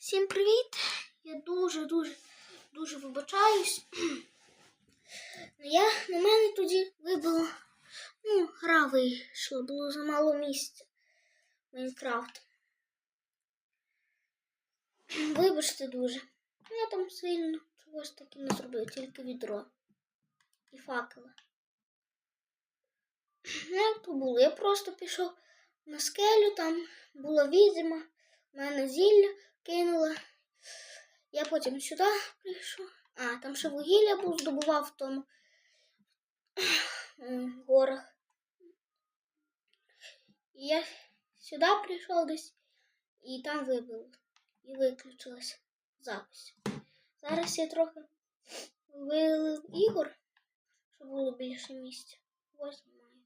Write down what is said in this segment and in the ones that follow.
Всім привіт! Я дуже, дуже, вибачаюсь. Ну, Я на мене тоді вибило. Ну, гра вийшла, було замало місця. Майнкрафт. Вибачте дуже. Ну, Я там сильно чогось таки не зробив, тільки відро і факела. Ну, як то було? Я просто пішов на скелю, там була відьма, в мене зілля потім сюди прийшов. А, там ще вугілля був, здобував в тому м, горах. І я сюди прийшов десь і там вибило. І виключилась запись. Зараз я трохи вилив ігор, щоб було більше місця. Ось знімаю.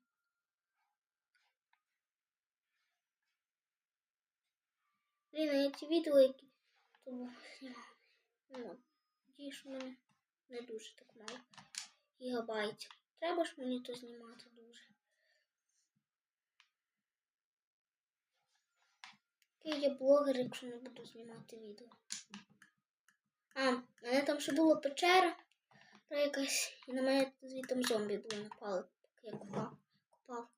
Блін, а я ті відео, які тому знімав. Ну, мене не дуже так мало гігабайтів. Треба ж мені то знімати дуже. Який я блогер, якщо не буду знімати відео. А, в мене там ще була печера, якась, і на мене звідти зомбі були напали, поки я купав. купав.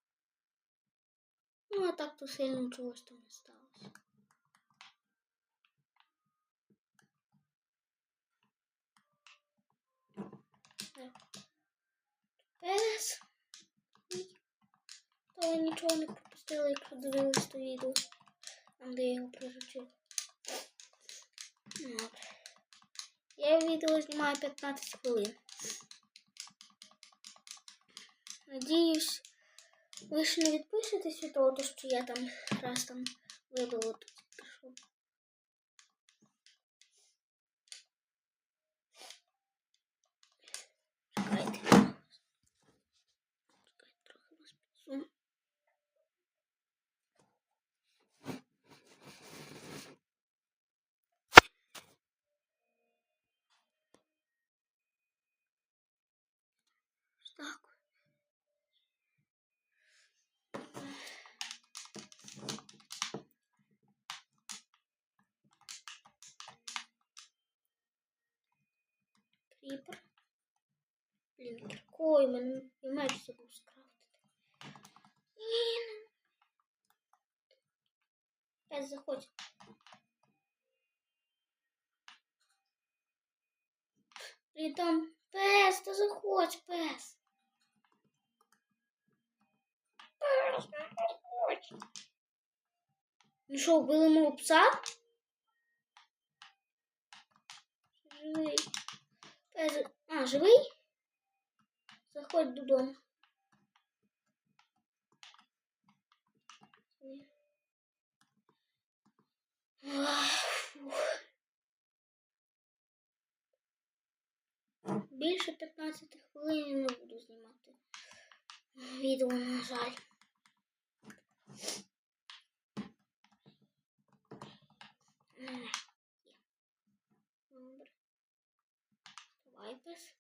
Ну, а так то сильно чогось там не сталося. Пес. То я нічого не пропустила, якщо дивились то відео. Там, де я його приручив. Добре. Я відео знімаю 15 хвилин. Надіюсь, ви ж не відпишетесь від того, що я там раз там вибило Кріпер. Блін, кіркою мене і меч забув скрафтити. Блін. Пес заходь. Блін, там пес, та заходь, пес. Пес, не заходь. Ну що, вбили мого пса? Живий. Пес, а, живий? Заходь додому. Більше 15 хвилин я не буду знімати відео, на жаль. Е, є. Добре. Давай пес.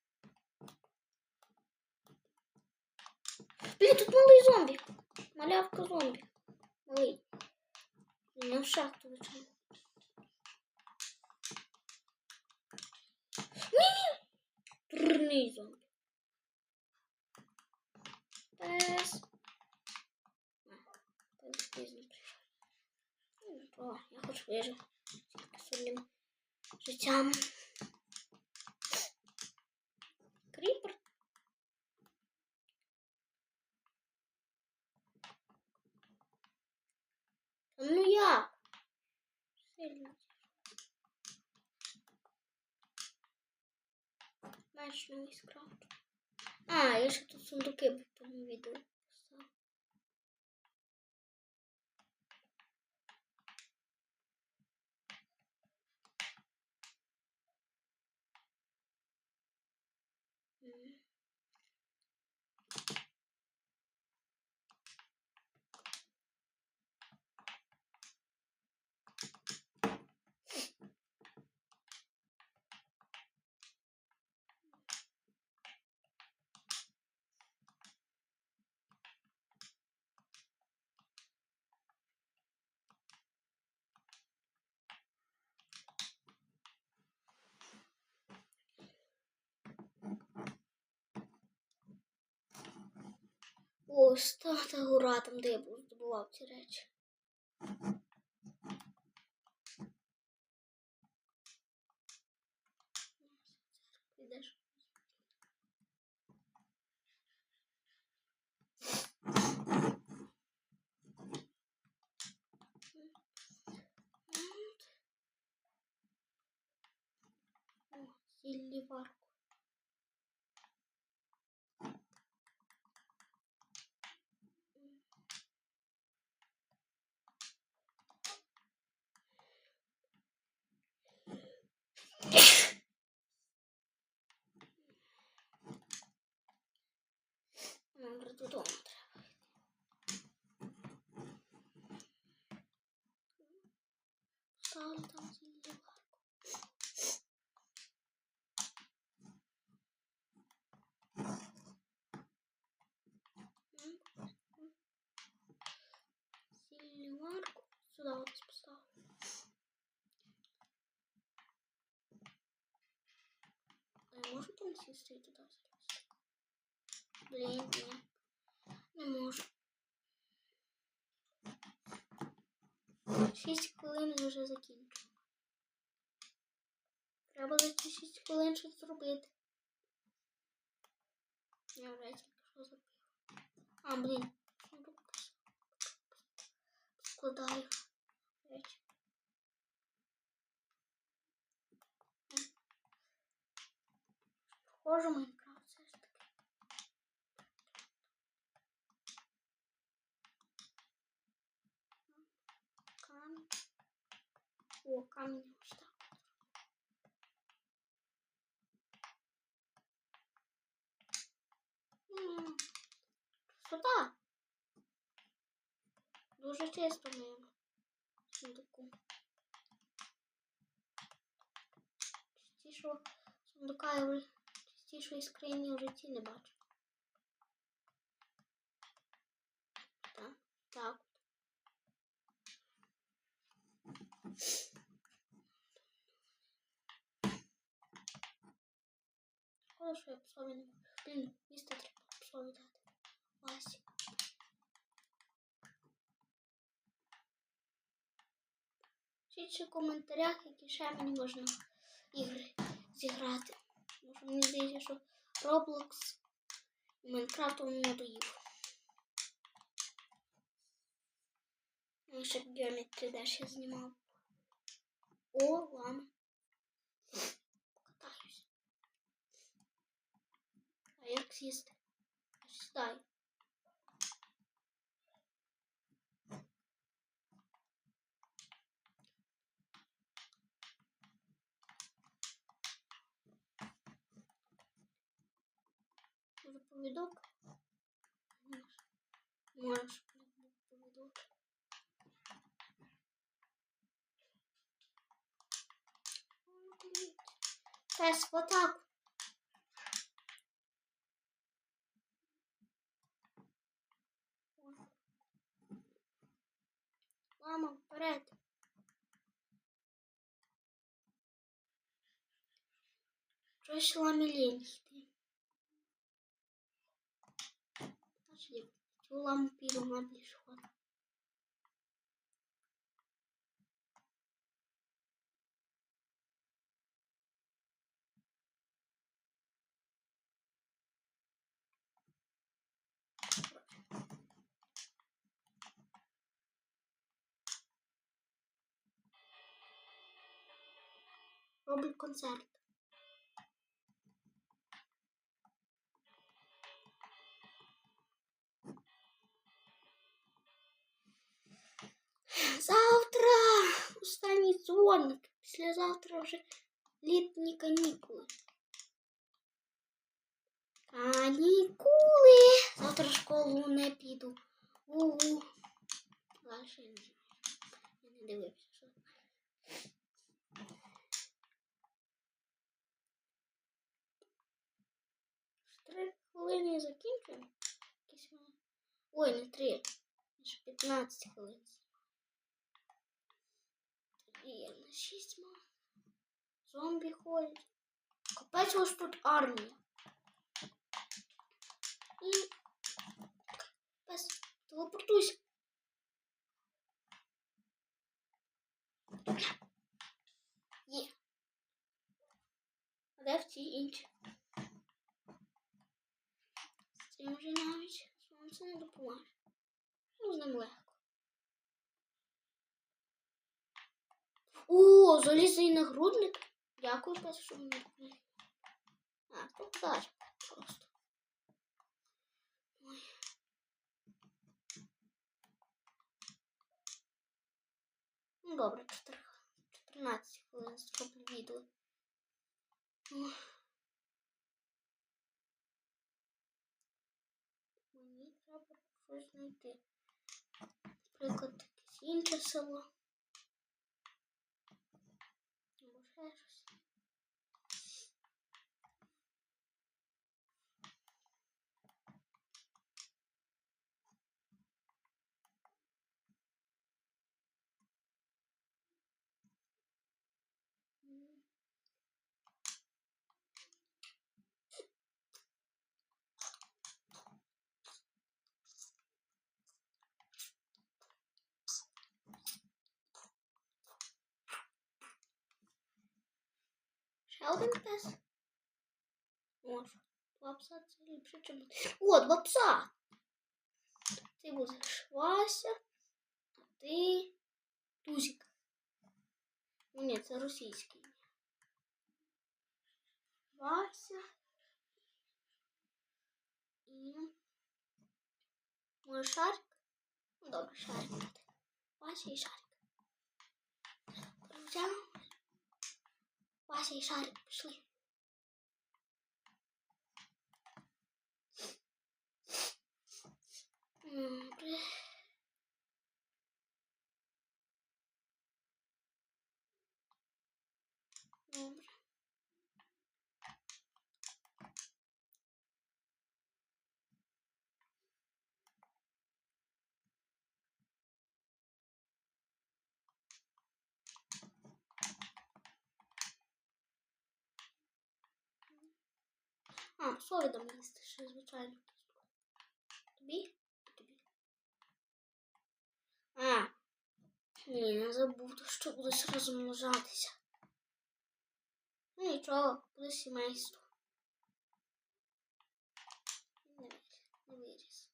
Блін, тут малий зомбі. Малявка зомбі. Малий. Не в шахту звичайно. Ні! Дурний зомбі. Пес. Ну, О, я хоч вижив. Своїм життям. Кріпер. Та Ну як? Сильно. Меч новий скрафт. А, я ще тут сундуки в тому О, стата гора, там, де я був здобував ці речі. Сіллі варку. Нам вже додому треба. Ставлю там сіллі варку. Сіллі варку. Сюди ось поставлю. А я і туди? Блін, ні. Не можу. Шість хвилин вже закінчу. Треба за ці шість хвилин щось зробити. Я вже тільки що зробив. А, блін. Складаю Похоже, Майнкрафт все ж таки. Камінь. О, камінь ось так. М, Красота. Дуже чисто в моєму сундуку. Чистішого сундука я вже чистішої скрині в житті не бачу. Так, так. Що я псові не можу. Блін, місто треба псові дати. Васі. Пишіть в коментарях, які ще мені можна ігри зіграти. Тому що мені здається, що Roblox і Minecraft мені надоїв. Ну, ще б Geometry Dash я знімав. О, лама. Покатаюсь. А як сісти? Сідай. Може повідок? Можеш повідок. Пес, отак. Мама, вперед. Щось ламі більш ход. Роблю концерт. останній дзвоник. Післязавтра вже літні канікули. Канікули. Завтра в школу не піду. Угу. Далі я не знаю. Я не дивився, що. Три хвилини і закінчуємо. Якісь вони- Ой, не три. Ще 15 хвилин. На 6 мав. Зомбі ходять. Капець ось тут армія. І Пес, телепортуйся. Є. А де в ті інші? З цим вже навіть сонце не допоможе. Ну, з ним. О, залізний нагрудник. Дякую, пес, що мені. А, то вдача просто. Ой. Ну, добре, 4, 14 хвилин зроблю відео. Мені треба щось знайти. Наприклад, якесь інше село. Або ще щось. М. Ще один пес. Може. Два пса це ліпше, один. О, два пса! Ти будеш Вася, а ти Тузик. Ну, Ні, це російський. Вася. І. Може шарик? Ну, добре, шарик. Вася і шарик. Взяв. Вася і шарик пішли. Добре. Добре. А, солідом їсти ще, звичайно. Тобі? Тобі. А. Ні, я забув, що будеш розмножатися. Ну нічого, буде сімейство. Не. Не виріс.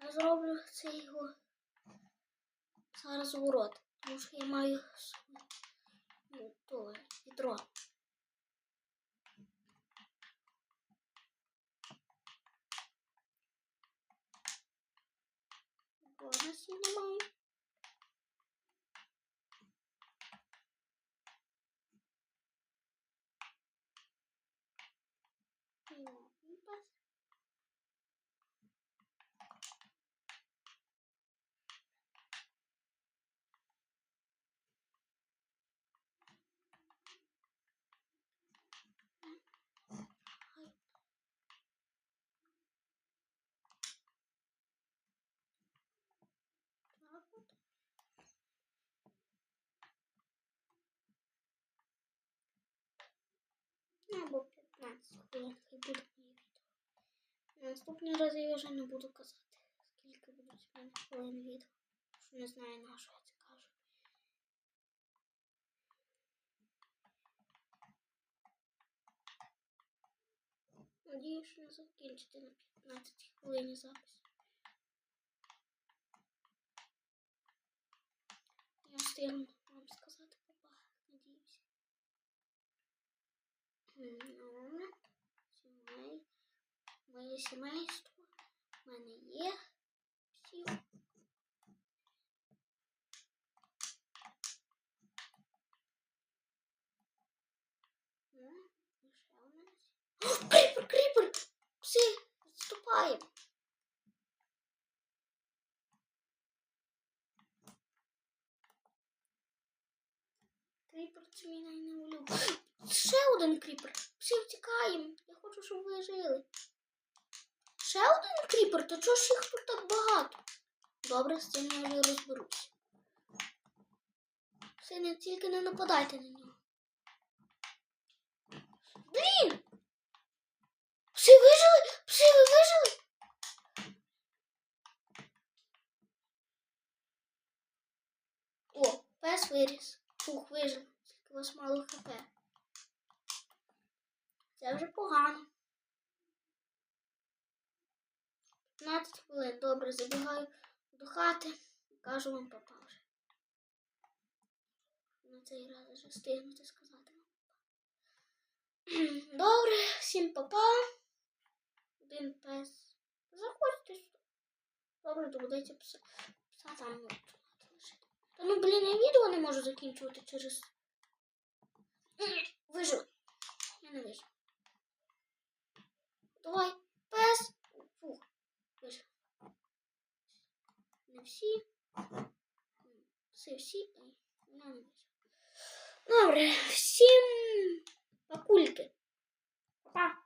Я зроблю цей його зараз ворот, тому що я маю свій то, ядро. Бонусі немає. або 15 хвилин, хай буде моє відео. Наступні рази я вже не буду казати, скільки будуть в мене хвилин відео. Що не знаю, на що я це кажу. Надіюсь, що не закінчити на 15 хвилин запис. Я встигну Сімей. Моє сімейство. У мене є всі. Кріпер, кріпер! Пси, відступаємо. Кріпер це мій найнеулюблений. Ще один кріпер. Всі втікаємо. Я хочу, щоб ви жили. Ще один кріпер? то чого ж їх тут так багато? Добре, з цим я вже розберусь. Сине, тільки не нападайте на нього. Блін! Пси вижили! Пси ви вижили! О, пес виріс. Фух, вижив. Тільки у вас мало хп. Це вже погано. 15 хвилин. Добре, забігаю до хати. Кажу вам папа вже. На цей раз вже встигнути сказати. Добре, всім папа. Один пес. Заходьте сюди. Добре, доведеться пса. Пса там можна лишити. Та ну, блін, я відео не можу закінчувати через. Вижу. Я не вижу. Давай, пес. Фух. Не всі. Все всі. Добре, всім пакульки. Па-па.